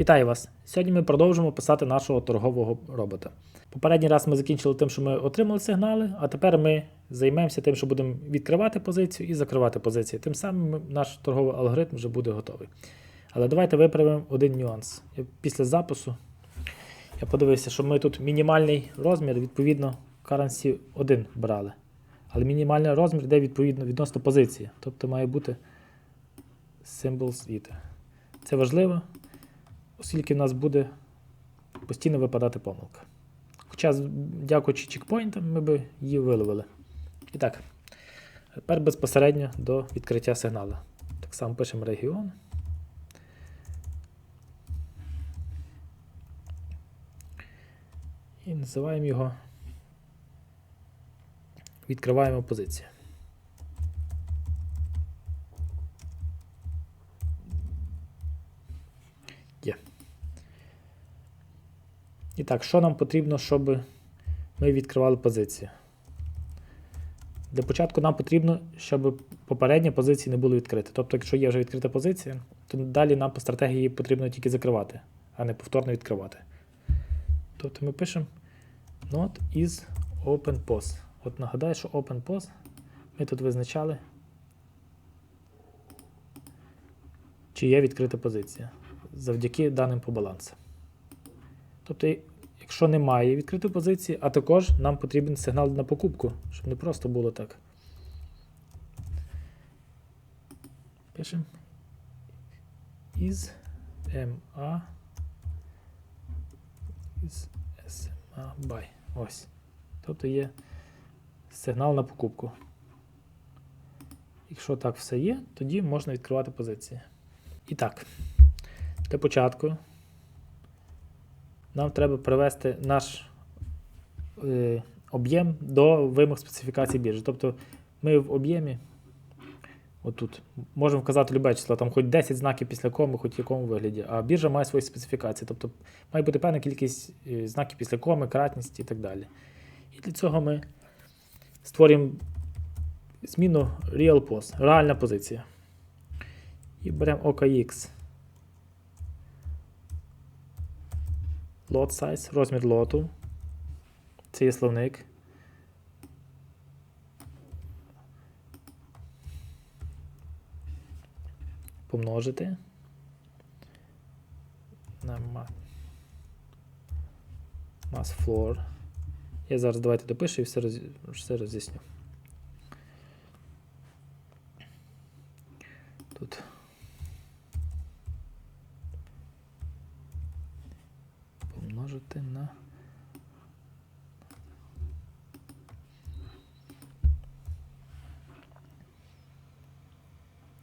Вітаю вас! Сьогодні ми продовжимо писати нашого торгового робота. Попередній раз ми закінчили тим, що ми отримали сигнали, а тепер ми займемося тим, що будемо відкривати позицію і закривати позиції. Тим самим наш торговий алгоритм вже буде готовий. Але давайте виправимо один нюанс. Після запису я подивився, що ми тут мінімальний розмір, відповідно, currency 1 брали. Але мінімальний розмір йде відповідно відносно позиції. Тобто має бути symbols it. Це важливо, оскільки в нас буде постійно випадати помилка. Хоча, дякуючи чекпоінтам, ми би її виловили. І так, тепер безпосередньо до відкриття сигналу. Так само пишемо регіон. І називаємо його. Відкриваємо позицію. Так, що нам потрібно, щоб ми відкривали позицію? Для початку нам потрібно, щоб попередні позиції не були відкриті. Тобто, якщо є вже відкрита позиція, то далі нам по стратегії потрібно тільки закривати, а не повторно відкривати. Тобто ми пишемо not is open pos. От нагадаю, що open pos ми тут визначали, чи є відкрита позиція завдяки даним по балансу. Тобто, якщо немає відкритої позиції, а також нам потрібен сигнал на покупку, щоб не просто було так. Пишемо із MA із SMA buy. Ось. Тобто є сигнал на покупку. Якщо так все є, тоді можна відкривати позиції. І так, для початку нам треба привести наш е, об'єм до вимог специфікації біржі. Тобто ми в об'ємі, отут, можемо вказати любе число, там хоч 10 знаків після коми, хоч в якому вигляді, а біржа має свої специфікації. Тобто має бути певна кількість е, знаків після коми, кратність і так далі. І для цього ми створюємо зміну Real Pos, реальна позиція. І беремо OKX. Lot size, розмір лоту. Це є словник. Помножити. На mass floor. Я зараз давайте допишу і все, роз... все роз'ясню. Тут. Помножити на.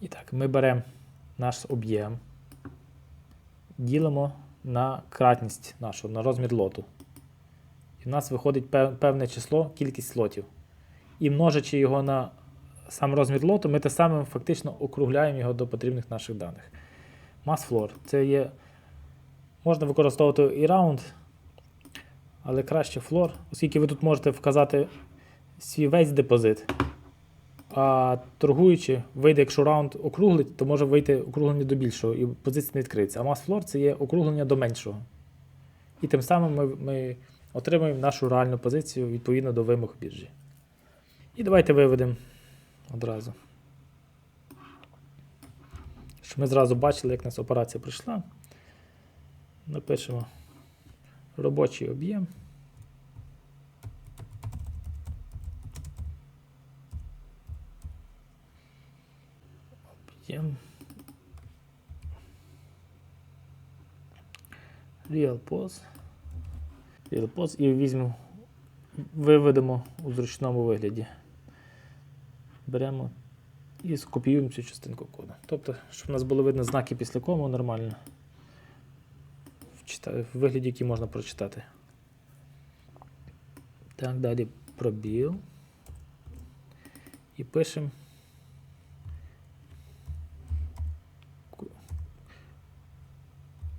І так, ми беремо наш об'єм, ділимо на кратність нашу, на розмір лоту. І в нас виходить пев- певне число, кількість лотів. І множачи його на сам розмір лоту, ми те саме фактично округляємо його до потрібних наших даних. Mass floor це є. Можна використовувати і раунд, але краще floor, оскільки ви тут можете вказати свій весь депозит. А торгуючи, вийде, якщо раунд округлить, то може вийти округлення до більшого і позиція не відкриється. А floor це є округлення до меншого. І тим самим ми, ми отримуємо нашу реальну позицію відповідно до вимог біржі. І давайте виведемо одразу. Щоб ми зразу бачили, як у нас операція пройшла. Напишемо робочий. Об'єм. Real pos. Real pos і візьмемо, виведемо у зручному вигляді. Беремо і скопіюємо цю частинку коду. Тобто, щоб у нас було видно знаки після кому нормально. В, вигляді, який можна прочитати. Так, далі пробіл. І пишемо.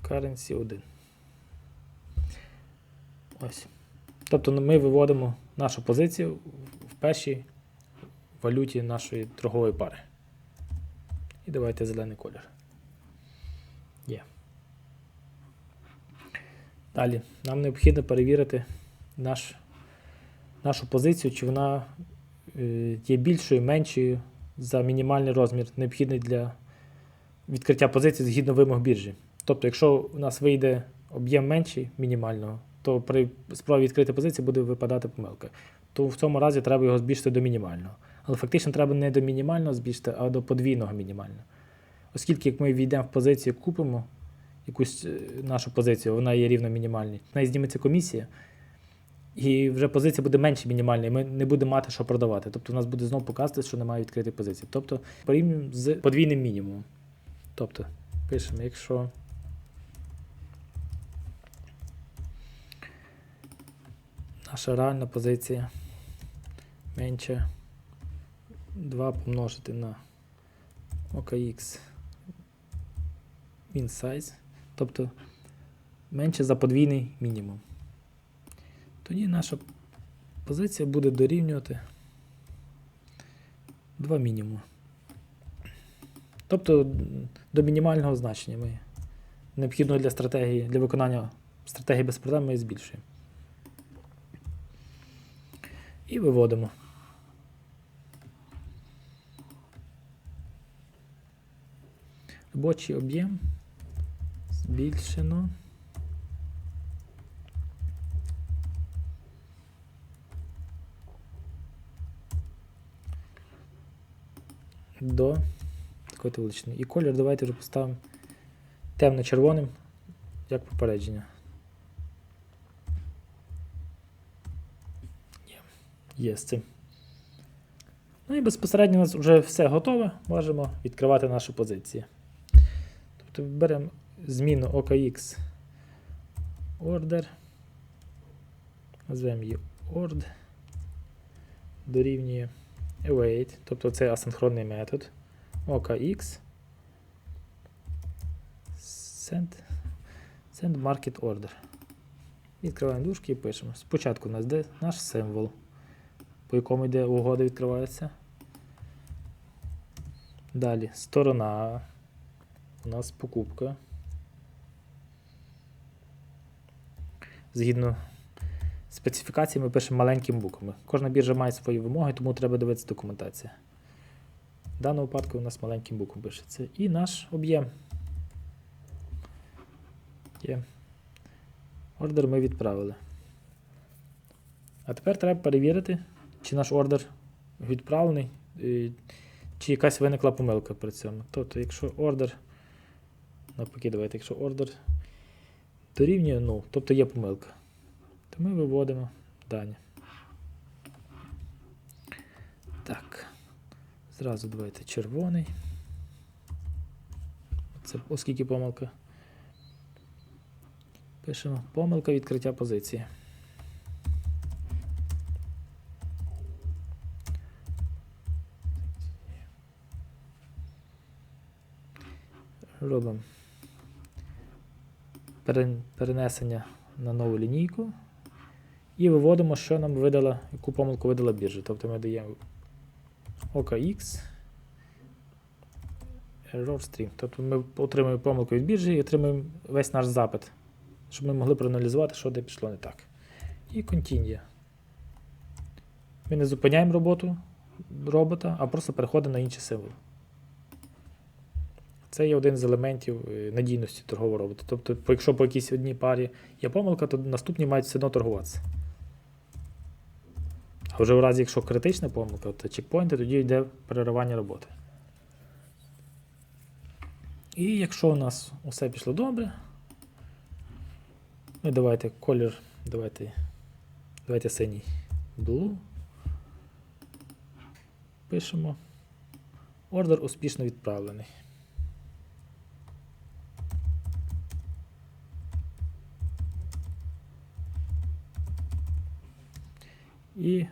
Currency 1. Ось. Тобто ми виводимо нашу позицію в першій валюті нашої торгової пари. І давайте зелений колір. Є. Далі, нам необхідно перевірити наш, нашу позицію, чи вона е, є більшою, меншою за мінімальний розмір, необхідний для відкриття позиції згідно вимог біржі. Тобто, якщо у нас вийде об'єм менший мінімального, то при спробі відкрити позицію буде випадати помилка. То в цьому разі треба його збільшити до мінімального. Але фактично треба не до мінімального збільшити, а до подвійного мінімального. Оскільки як ми війдемо в позицію, купимо якусь е, нашу позицію, вона є рівно мінімальній, в неї зніметься комісія, і вже позиція буде менше мінімальної, ми не будемо мати що продавати. Тобто у нас буде знову показувати, що немає відкритої позиції. Тобто порівнюємо з подвійним мінімумом. Тобто пишемо, якщо наша реальна позиція менше 2 помножити на OKX min size, тобто менше за подвійний мінімум. Тоді наша позиція буде дорівнювати 2 мінімуми. Тобто до мінімального значення ми необхідного для стратегії, для виконання стратегії без проблем ми збільшуємо. І виводимо. Робочий об'єм збільшено. До такої величини. І колір давайте вже поставимо темно-червоним, як попередження. Є. Ну і безпосередньо у нас вже все готове. Можемо відкривати наші позиції. Тобто беремо зміну OKX order. Назвемо її ord. Дорівнює await, тобто це асинхронний метод. OKX send, send market order. Відкриваємо дужки і пишемо. Спочатку у нас де наш символ, по якому йде угода відкривається. Далі сторона. У нас покупка. Згідно специфікації ми пишемо маленькими буквами. Кожна біржа має свої вимоги, тому треба дивитися документація. В даному випадку у нас маленьким буквом пишеться. І наш об'єм. Є. Ордер ми відправили. А тепер треба перевірити, чи наш ордер відправлений, чи якась виникла помилка при цьому. Тобто, якщо ордер, навпаки, давайте, якщо ордер дорівнює 0, тобто є помилка, то ми виводимо дані. Так. Зразу давайте червоний. Це оскільки помилка. Пишемо помилка відкриття позиції. Робимо перенесення на нову лінійку і виводимо, що нам видала, яку помилку видала біржа. Тобто ми даємо OKX Error String. Тобто ми отримуємо помилку від біржі і отримуємо весь наш запит, щоб ми могли проаналізувати, що де пішло не так. І Continue. Ми не зупиняємо роботу робота, а просто переходимо на інший символ. Це є один з елементів е, надійності торгового робота. Тобто, якщо по якійсь одній парі є помилка, то наступні мають все одно торгуватися. А вже в разі, якщо критична помилка, то чекпоінти, тоді йде переривання роботи. І якщо у нас усе пішло добре, ну давайте колір, давайте, давайте синій blue. Пишемо. Ордер успішно відправлений. І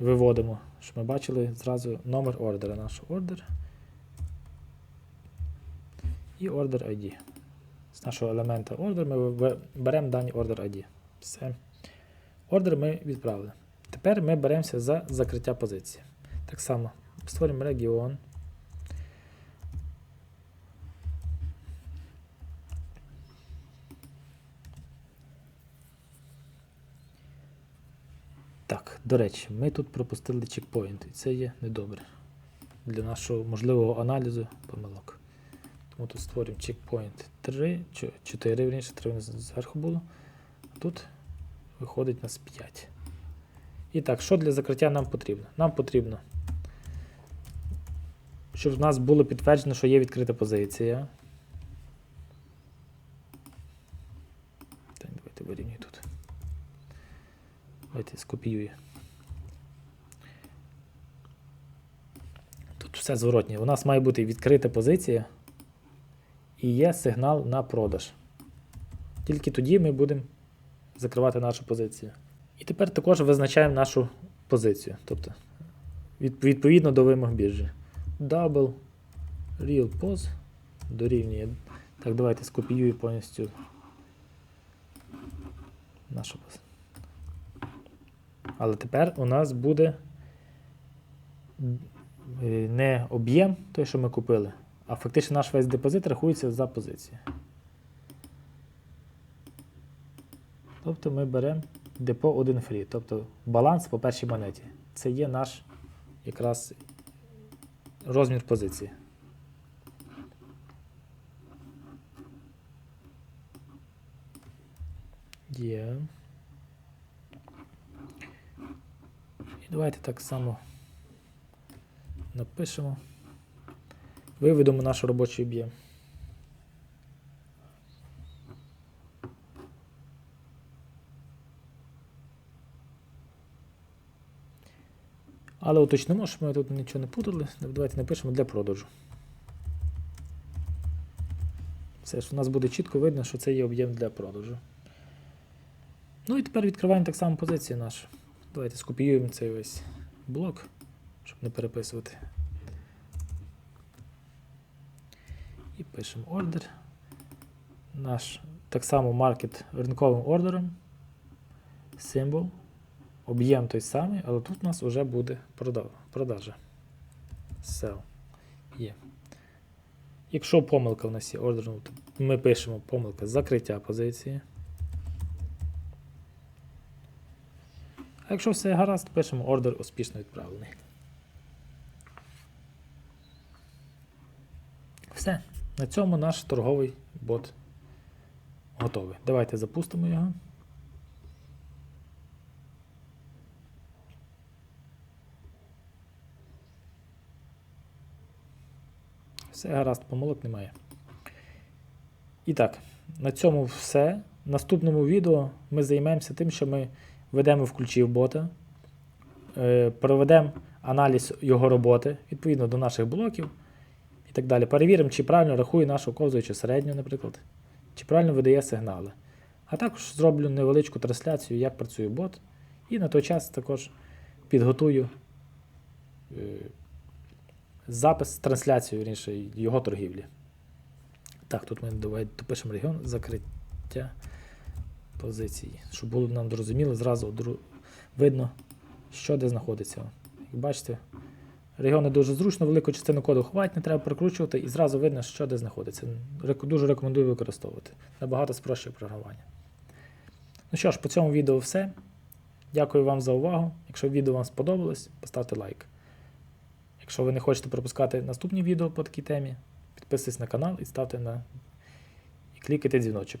виводимо, щоб ми бачили зразу номер ордера, наш ордер. І ордер ID. З нашого елемента ордер ми беремо дані ордер ID. Все. Ордер ми відправили. Тепер ми беремося за закриття позиції. Так само створюємо регіон. Так, до речі, ми тут пропустили чекпоінт, і це є недобре для нашого можливого аналізу помилок. Тому тут створюємо чекпоінт 3, 4, верніше, 3 у зверху було. А тут виходить у нас 5. І так, що для закриття нам потрібно? Нам потрібно, щоб в нас було підтверджено, що є відкрита позиція. Так, давайте вирівнюю тут. Давайте скопіюю. Тут все зворотнє. У нас має бути відкрита позиція і є сигнал на продаж. Тільки тоді ми будемо закривати нашу позицію. І тепер також визначаємо нашу позицію. Тобто, від- відповідно до вимог біржі. Double Real Pos дорівнює. Так, давайте скопіюю повністю нашу позицію. Але тепер у нас буде е, не об'єм, той, що ми купили, а фактично наш весь депозит рахується за позицію. Тобто ми беремо депо 1 фрі, тобто баланс по першій монеті. Це є наш якраз розмір позиції. Є. І давайте так само напишемо. Виведемо наш робочий об'єм. Але уточнимо, що ми тут нічого не путали. Давайте напишемо для продажу. Все ж у нас буде чітко видно, що це є об'єм для продажу. Ну і тепер відкриваємо так само позицію нашу. Давайте скопіюємо цей весь блок, щоб не переписувати. І пишемо ордер. Наш так само маркет ринковим ордером. Символ. Об'єм той самий, але тут у нас вже буде прода- продажа. Sell. Є. Якщо помилка в нас є ордер, ну, то ми пишемо помилка закриття позиції. Якщо все гаразд, пишемо ордер успішно відправлений. Все. На цьому наш торговий бот готовий. Давайте запустимо його. Все гаразд, помилок немає. І так, на цьому все. В наступному відео ми займемося тим, що ми ведемо в ключі бота, е, проведемо аналіз його роботи відповідно до наших блоків і так далі. Перевіримо, чи правильно рахує нашу ковзуючу середню, наприклад, чи правильно видає сигнали. А також зроблю невеличку трансляцію, як працює бот, і на той час також підготую е, запис, трансляцію вірніше, його торгівлі. Так, тут ми допишемо регіон закриття позиції, щоб було нам зрозуміло, зразу видно, що де знаходиться. Як бачите, регіони дуже зручно, велику частину коду ховати, не треба прикручувати, і зразу видно, що де знаходиться. Дуже рекомендую використовувати. Набагато спрощує програмування. Ну що ж, по цьому відео все. Дякую вам за увагу. Якщо відео вам сподобалось, поставте лайк. Якщо ви не хочете пропускати наступні відео по такій темі, підписуйтесь на канал і ставте на і клікайте дзвіночок.